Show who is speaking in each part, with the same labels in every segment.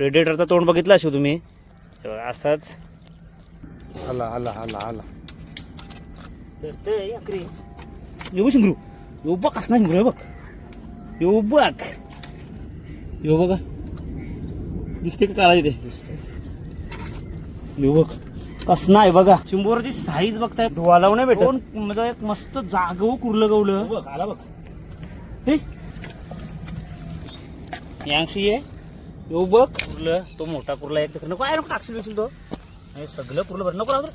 Speaker 1: प्रेडेटरचा तोंड बघितला असेल तुम्ही? असाच.
Speaker 2: आला आला आला आला.
Speaker 1: येऊ शिंगरू. येऊ बघ कसं शिंगरू हे बघ. येऊ बघ. येऊ बघा. दिसते का काळा इथे?
Speaker 2: दिसतंय.
Speaker 1: येऊ बघ. कसं आहे बघा. चिंबोराची साईज बघताय धुवालाव नाही भेटत. म्हणजे एक मस्त जागव कुरलं गवलं. बघ आला बघ. हे? यांशी आहे येऊ बघ. कुर्लं तो मोठा कुर्ला आहे नको आहे नको टाकशील बिकशील तो. हे सगळं कुर्लं भर नको राहू तर.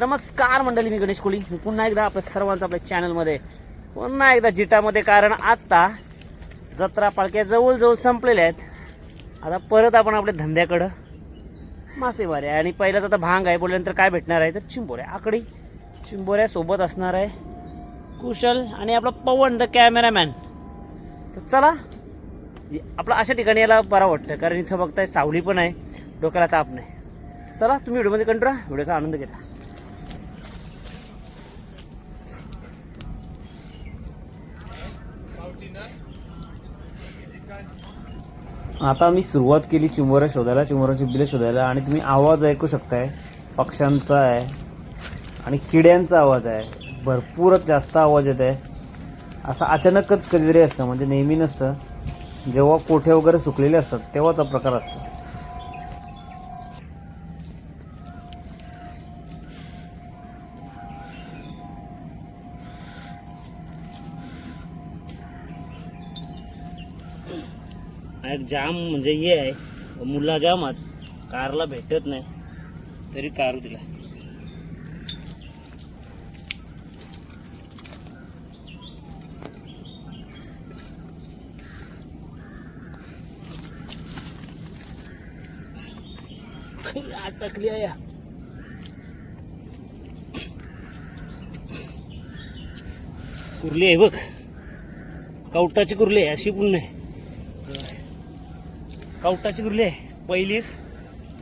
Speaker 1: नमस्कार मंडळी मी गणेश कोळी. मी पुन्हा एकदा आपल्या सर्वांचं आपल्या चॅनलमध्ये पुन्हा एकदा जिटामध्ये कारण आत्ता जत्रा पालख्या जवळजवळ संपलेल्या आहेत. आता परत आपण आपल्या धंद्याकडं मासेमारी आहे. आणि पहिलाच आता भांग आहे बोलल्यानंतर काय भेटणार आहे? तर चिंबोऱ्या. आकडी चिंबोऱ्या सोबत असणार आहे कुशल आणि आपला पवन द कॅमेरामॅन तर चला जे- आपलं अशा ठिकाणी यायला बरं वाटतं कारण इथं बघताय सावली पण आहे. डोक्याला ताप नाही. चला तुम्ही व्हिडिओमध्ये कंट्रा व्हिडिओचा आनंद घेता. आता मी सुरुवात केली चिंबोऱ्या शोधायला चिंबोराची बिलं शोधायला आणि तुम्ही आवाज ऐकू शकताय. पक्ष्यांचा आहे आणि किड्यांचा आवाज आहे. भरपूरच जास्त आवाज येत आहे. असं अचानकच कधीतरी असतं म्हणजे नेहमी नसतं. जेव्हा कोठे वगैरे सुकलेले असतात तेव्हाचा प्रकार असतो. एक जाम म्हणजे हे आहे. मुला जामात कारला भेटत नाही. तरी कार दिला. अटकली आहे या. कुर्ली आहे बघ. कवटाची कुर्ली आहे अशी पण नाही. कवटाची कुर्ली आहे. पहिलीच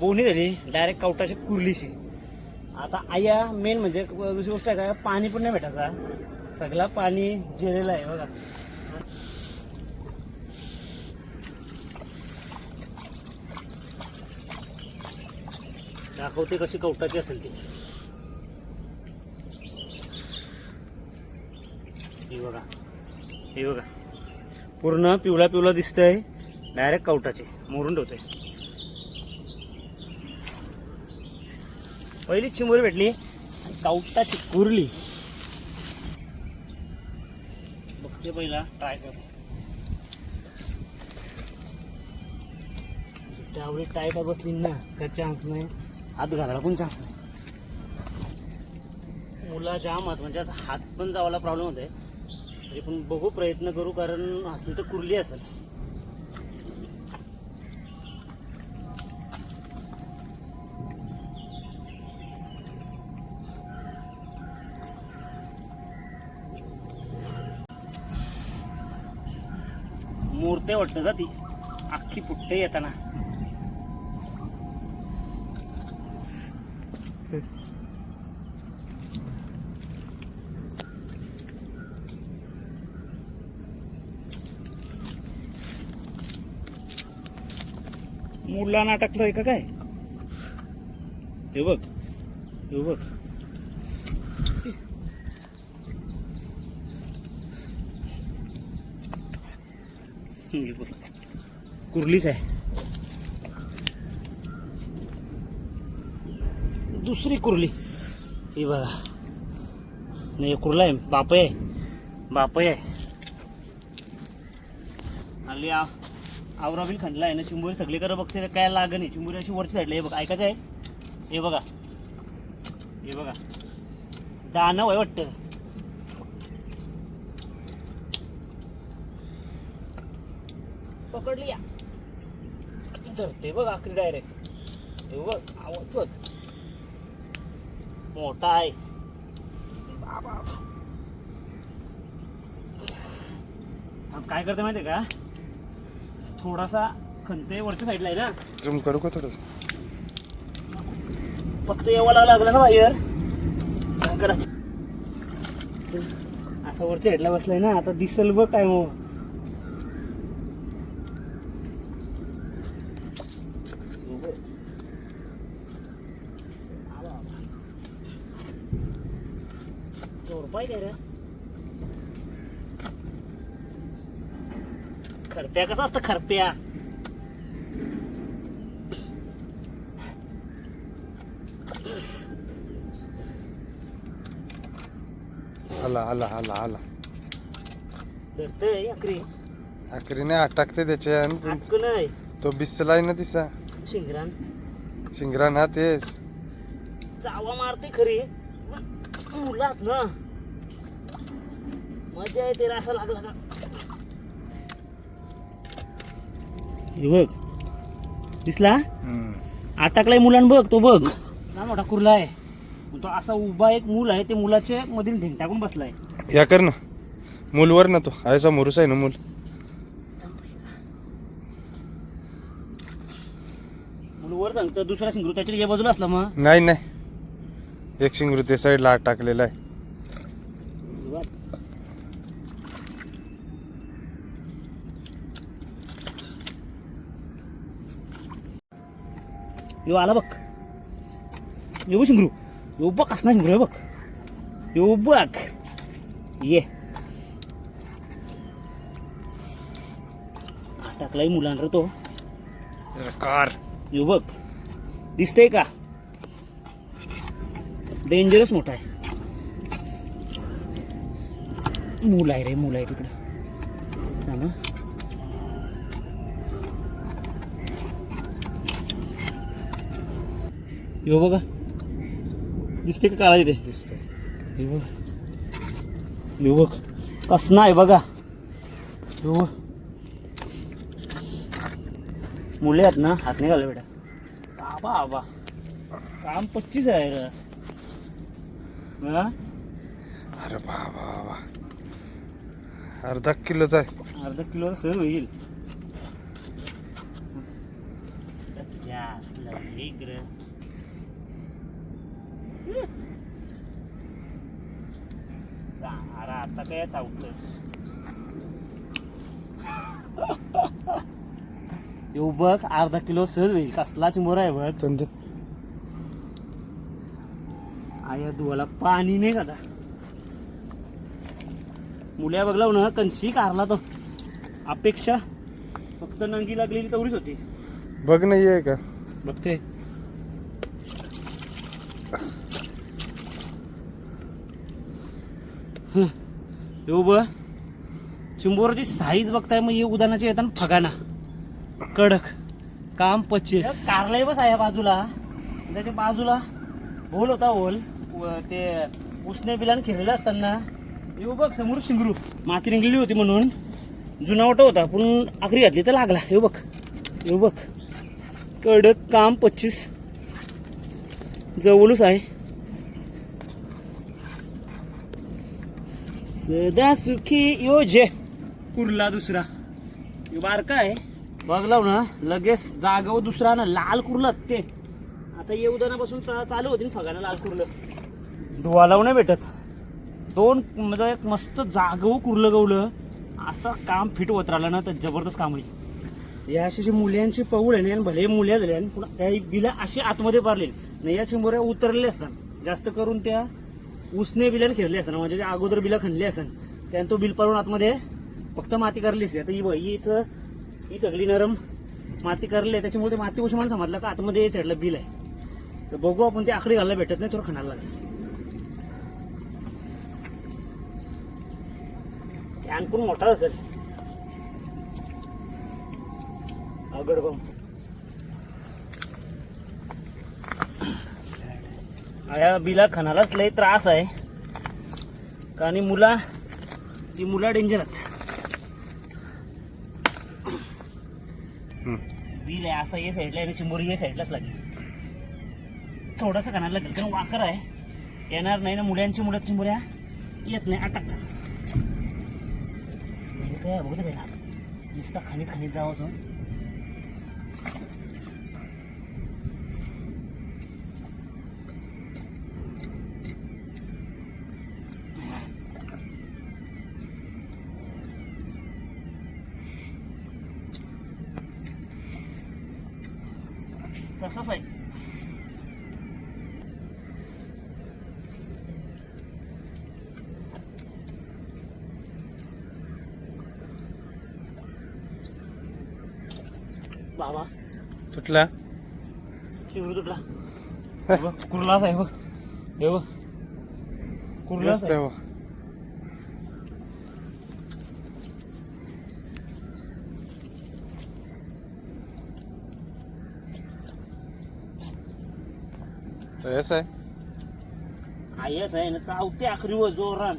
Speaker 1: बोनी झाली डायरेक्ट कवटाची कुर्लीशी. आता आया मेन म्हणजे दुसरी गोष्ट आहे का पाणी पण नाही भेटायचा. सगळा पाणी जिरेलं आहे बघा. दाखवते कशी कवटाची असेल ती. ही बघा हे बघा. पूर्ण पिवळा पिवळा दिसतंय डायरेक्ट कवटाची. मोरून ठेवतोय पहिली चिंबोरी भेटली. आणि कुरली. बघते पहिला ट्राय कर. त्यावेळी काय काय बसली ना त्या चान्स नाही. हात घालायला पण चान्स नाही. मुला जाम हात म्हणजे आता हात पण जावायला प्रॉब्लेम होत आहे तरी पण बघू प्रयत्न करू कारण असली तर कुरली असेल. मूर्ते वाटतं का ती अख्खी फुटते येताना मूडला नाटकलंय का काय? हे बघ हे बघ. हे कुर्लीच आहे. दुसरी कुर्ली. ही बघा. नाही हे कुर्ला आहे. बाप आहे. बाप आहे. आली आवरा बिल खंडला आहे ना. चिंबोरी सगळी करं बघते. काय लाग नाही. चिंबोरी अशी वरची साईडला हे बघा. ऐकायचं आहे? हे बघा. हे बघा. दानव आहे वाटतं. पकडली या. धरते बघ आखरी डायरेक्ट हे बघ आवाज बघ. मोठा आहे. बाबा. अब काय करते माहिती का? थोडासा खंते वरच्या साईडला आहे ना.
Speaker 2: झूम करू का थोडं?
Speaker 1: फक्त एवढा लागला ना बाहेर. काय करायचं असा वरच्या हेडला बसलाय ना आता दिसल बघ काय मग काय रे खरप्या? कसा असतं खरप्या?
Speaker 2: आला आला आला आला.
Speaker 1: धरतय अकरी.
Speaker 2: अटकते त्याच्या तो बिसलाय ना तिसा
Speaker 1: शिंगरान.
Speaker 2: शिंगरा ना तेच.
Speaker 1: चावा मारते खरी. मुलात ना. मजा येते असा लागला का? हे बघ. दिसला?
Speaker 2: हम्म.
Speaker 1: अटकलाय मुलांना बघ तो बघ. ना मोठा कुर्ला आहे. तो असा उभा एक मूल आहे ते मुलाच्या मधील ढेंग टाकून बसलाय.
Speaker 2: या कर ना. मूलवर ना तो. आहे समोरच आहे ना मूल.
Speaker 1: मूल वर सांगतं दुसरा शिंगरू त्याच्या या बाजूला असला मग.
Speaker 2: नाही नाही. एक शिंगरू ते साईडला अटकलेला आहे.
Speaker 1: यो आला बघ. यो शिंगरू. यो बघ असणार शिंगरू हे बघ. यो बघ. ये. टाकलाय मुलांना तो.
Speaker 2: कार.
Speaker 1: यो बघ. दिसतंय का? डेंजरस मोठा आहे. मूल आहे रे मूल आहे तिकडे. थांब यो बघा. दिसते का काळा इथे?
Speaker 2: दिसतंय.
Speaker 1: यो बघ. यो बघ. कसं आहे बघा. यो बघ. मुले आहेत ना हात नाही घालू बेटा. आबा आबा काम पच्चीस आहे रे. हा?
Speaker 2: अरे बाबा बाबा. अर्धा किलोचा आहे.
Speaker 1: अर्धा किलो सहज होईल. जास्त लागली इकडं. जा, येऊ बघ अर्धा किलो सहज होईल. कसला चिंबोरा आहे बघ.
Speaker 2: तंदे.
Speaker 1: आया दुवाला पाणी नाही का मुल्या बघला ना कणशी कारला तो. अपेक्षा. फक्त नंगी लागलेली तेवढीच होती.
Speaker 2: बघ नाही आहे का?
Speaker 1: बघते येऊ ब चिंबोराची साईज बघताय मग हे उदाहरणाचे येताना फगाना कडक. काम पच्चीस. कारलाय बस आहे बाजूला. त्याच्या बाजूला होल होता होल. व ते उसने बिलान खेळलेलं असताना. येऊ बघ समोर शिंगरू. माती निघलेली होती म्हणून. जुनावटा होता पण आखरी घातली तर लागला. येऊ बघ. येऊ बघ. कडक काम पच्चीस. जवळच आहे. सदा सुखी यो जे कुर्ला दुसरा. यो बारका आहे. बघलाव ना लगेच जागाव दुसरा ना लाल कुर्ला ते. आता येऊदानापासून चा- चालू होती ना फगाना लाल कुर्लं. धुवालाव नाही भेटत. दोन म्हणजे एक मस्त जागव कुर्लं गवलं. असं काम फिट होत राहिलं ना तर जबरदस्त काम होईल. या अशी जी मुल्यांची पौळ आहे ना भले मुल्या झाल्या पुन्हा त्या बिला अशी आतमध्ये पारले नाही या चिंबोऱ्या उतरलेल्या असतात. जास्त करून त्या उसने बिल्याने खेळले असं म्हणजे अगोदर बिला खणली असतात त्यानं तो बिल पारून आतमध्ये फक्त माती करलीच असते आता ही बघ, ही इथं ही सगळी नरम माती करली आहे त्याच्यामुळे ते माती उशी मला समजलं का आतमध्ये चढलं बिल आहे. तर बघू आपण ते आकडे घालायला भेटत नाही थोडं खणायला लागेल. ते आणखून मोठा असेल. अगड बघ. या बिला खणालाच लय त्रास आहे. कारण मुला ती मुला डेंजर आहेत. बिल आहे असा ये साईडला आणि चिंबोरी ये साईडलाच लागली. थोडासा खणायला लागेल कारण वाकर आहे. येणार नाही ना मुलांची मुलं चिंबोऱ्या येत नाही अटकतात काय बघू दे पहिला नुसतं खाणीत खाणीत जावं तसंच आहे बाबा.
Speaker 2: तुटला
Speaker 1: शिवरू तुटला हे बघ, कुर्लाच आहे बघ. हे बघ. कुर्लाच आहे
Speaker 2: आहे आहे
Speaker 1: आयस आहे ना चावते आखरीवर जोरान.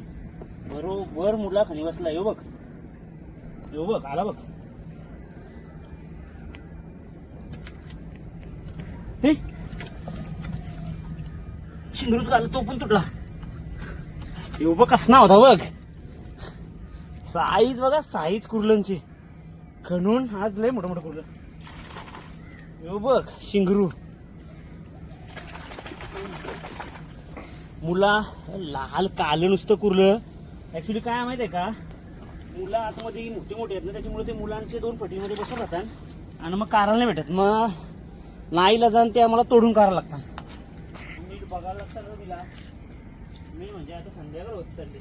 Speaker 1: बरोबर मुला खाली बसला. येऊ बघ. येऊ बघ आला बघ. हे. शिंगरूच आला तो पण तुटला. येऊ बघ कसना होता बघ. साईज बघा साईज कुर्लनची. खणून आज लय मोठं मोठं कुर्लं. येऊ बघ शिंगरू. मुला लाल कालं नुसतं कुरलं. ऍक्च्युली काय माहिती आहे का? मुलं आतमध्ये मोठे मोठे आहेत ना त्याच्यामुळे ते मुलांचे दोन पटीमध्ये बसून राहतात. आणि मग कारायला नाही भेटत. मग नाईला जाऊन ते आम्हाला तोडून करावं लागतात. नीट बघायला लागतं ना तिला. मी म्हणजे आता संध्याकाळ होत चालली.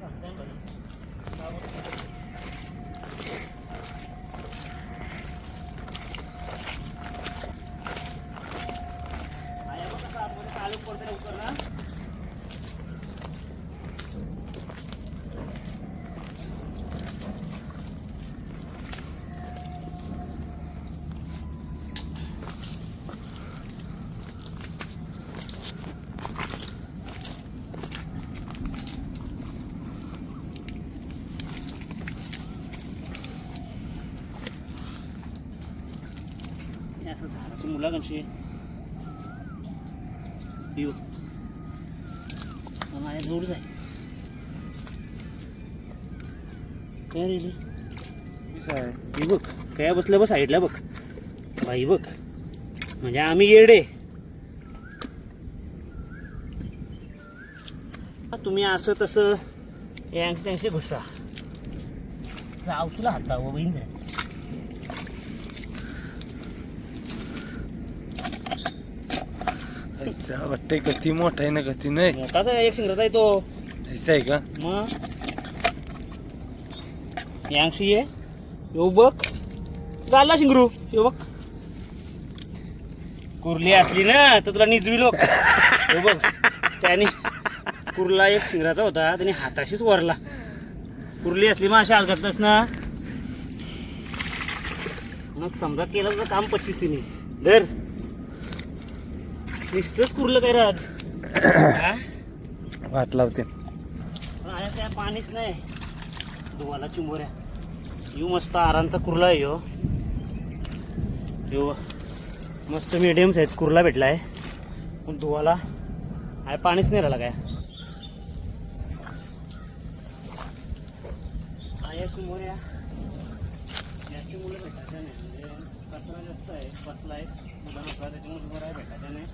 Speaker 1: संध्याकाळ. आया बघ कसं आतमध्ये काळं पडतं लवकर ना हे असं झाडाची मुलं कशी येऊ माझ्या जवळच आहे काय
Speaker 2: आहे
Speaker 1: हे बघ काय बसलं बघ साईडला बघ बाई बघ म्हणजे आम्ही येडे तुम्ही असं तसं यांचे त्यांचे घुसा जाऊ तुला हाता व बहीण
Speaker 2: वाटतंय गती मोठा आहे ना गती नाही
Speaker 1: मोठाच एक शिंगराचा आहे तो
Speaker 2: असं आहे का
Speaker 1: मग यांशी ये येऊ बघ झाला शिंगरू येऊ बघ कुर्ली असली ना तर तुला निजवी लोक येऊ बघ त्याने कुर्ला एक शिंगराचा होता त्याने हाताशीच वरला कुर्ली असली मग अशा अलगतच ना मग समजा केलं तर काम पच्चीस तिने धर नुसतंच कुर्लं काय राहत हा?
Speaker 2: वाट लावते.
Speaker 1: काय पाणीच नाही. धुवाला चिंबोऱ्या. येऊ मस्त आरांचा कुर्ला आहे यो. यो मस्त मिडियम साईज कुर्ला भेटलाय. पण धुवाला आहे पाणीच नाही राहिला काय. आया चिंबोऱ्या. याची मुलं भेटायच्या नाही. म्हणजे कचरा जास्त आहे पतला आहे. त्याच्यामुळे बरं आहे नाही.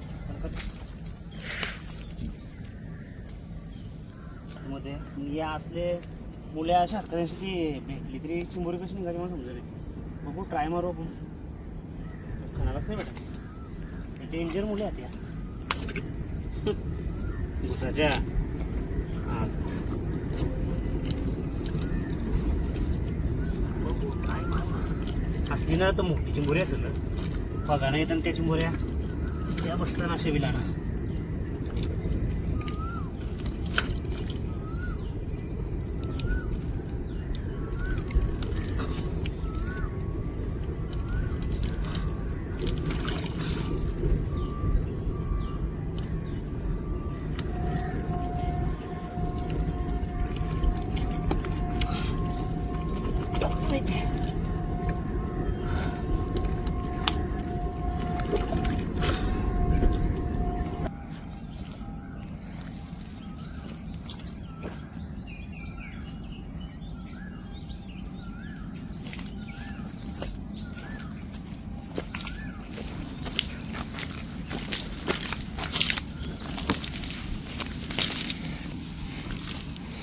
Speaker 1: मध्ये या असले मुले अशा शेतकऱ्यांशी भेटली तरी चिंबोरी कशी निघाली मला समजा बघू ट्राय मारू आपण. खाणारच नाही बेटा डेंजर मुले आहेत या. दुसऱ्याच्या बघू, असली ना तर मोठी चिंबोरी असेल ना. बघा येतात त्या चिंबोऱ्या. त्या बसताना अशा विलाना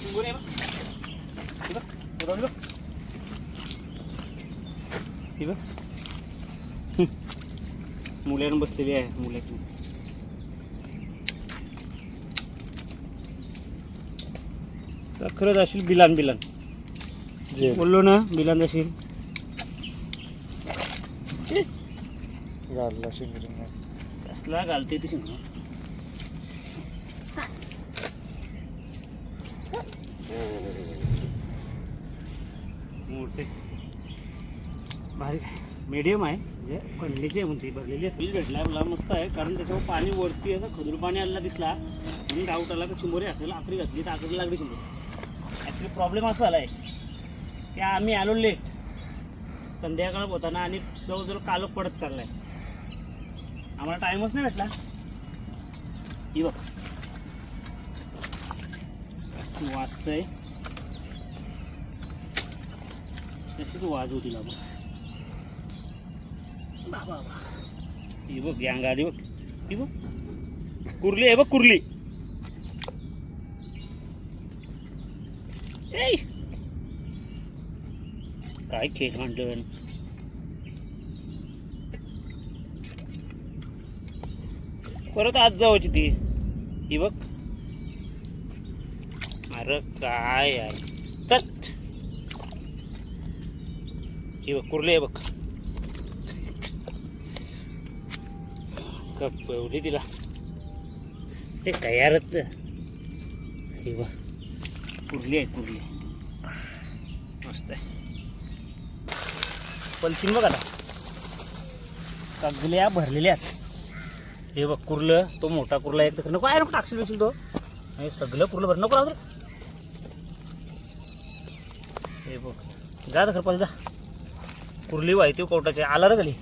Speaker 1: चिंबोरी आहे बघ. हे बघ. हे बघ. हे बघ. मुल्यानं बसलेली आहे मुल्याची तर खरंच असेल बिलान बिलान.
Speaker 2: जे.
Speaker 1: बोललो ना बिलान असेल
Speaker 2: घालला
Speaker 1: कसला घालते ती शिंग मूर्ती. भारी. मीडियम आहे. म्हणजे कंडीची आहे म्हणते भरलेली असेल. भेटला मला मस्त आहे कारण त्याच्यावर पाणी वरती असं खजूर पाणी आलेला दिसला. म्हणून डाऊट आला की चिंबोरी असेल आखरी घातली तर आखरी लागली चिंबोरी ॲक्च्युली प्रॉब्लेम असा आला आहे की आम्ही आलो लेट संध्याकाळ होताना आणि जवळजवळ कालो पडत चाललाय. आम्हाला टाईमच नाही भेटला. ही बघ. वाजतंय. तशीच वाज होती मग बाबा ही बघ गँग आली बघ ही बघ कुर्ली आहे बघ कुर्ली. काय खेळ मांडलं परत आज जावायची ती. ही बघ अरे काय आहे तत् ही बघ कुर्ली आहे बघ. कपवली तिला ते तयार हे बा कुरली कुर्ली आहे कुर्ली. मस्त आहे. पलसीन बघा आता सगळ्या भरलेल्या आहेत. हे बघ कुर्लं तो मोठा कुर्ला एक तर नको आहे नको टाकशील बिकशील तो. हे सगळं कुर्लं भर नको राहू हे बघ. जा खरं खरपाल जा. कुर्ली वाहती कोर्टाची आला रे गली.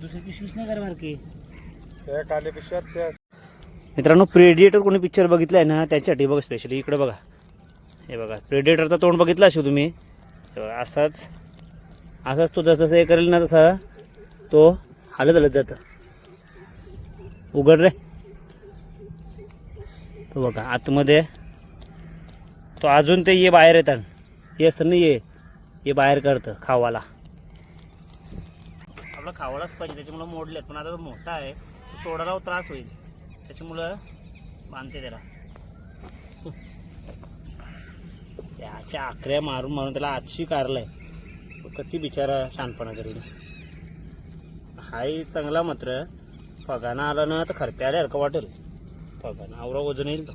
Speaker 1: दुसरी पिशवीच नाही कर बारकी
Speaker 2: त्या काले पिशव्यात त्या
Speaker 1: मित्रांनो प्रेडिएटर कोणी पिक्चर बघितलाय ना त्याच्यासाठी बघा स्पेशली इकडे बघा. हे बघा प्रेडिएटरचा तोंड बघितला असेल तुम्ही? हे बघा असाच असाच तो जसं हे करेल ना तसा तो हलत हलत जातं. उघड रे. तो बघा आतमध्ये तो अजून ते ये बाहेर येतात. हे असतं ना ये. हे बाहेर काढतं खावाला. आपला खावालाच पाहिजे त्याच्यामुळं मोडलेत. पण आता तो मोठा आहे तो तोडायला त्रास होईल. त्याच्यामुळं बांधते त्याला. त्याच्या आकऱ्या मारून मारून त्याला आजशी कारलाय. तो कधी बिचारा शानपणा करेल हाही चांगला मात्र. पगाना आला ना तर खरप्या आल्यासारखं वाटेल. पगाना आवरा वजन येईल तो.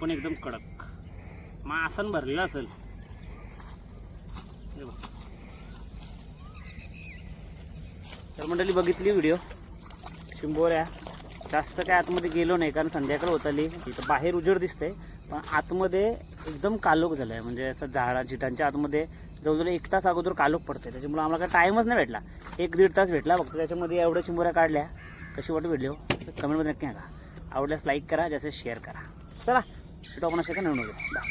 Speaker 1: पण एकदम कडक. मासन भरलेलं असेल. तर मंडळी बघितली व्हिडिओ? शिंबोऱ्या. जास्त काय आतमध्ये गेलो नाही कारण संध्याकाळ होत आली. इथं बाहेर उजेड दिसते पण आतमध्ये एकदम कालोख झालं आहे म्हणजे असं झाडा झिटांच्या आतमध्ये जवळजवळ एक तास अगोदर कालोख पडते त्याच्यामुळे आम्हाला काय टाईमच नाही भेटला. एक दीड तास भेटला. फक्त त्याच्यामध्ये एवढ्या चिंबोऱ्या काढल्या. कशी वाटत व्हिडिओ? कमेंटमध्ये नक्की सांगा. आवडल्यास लाईक करा जास्त शेअर करा. चला. भेटू आपण अशा का नवीन व्हिडिओ. बाय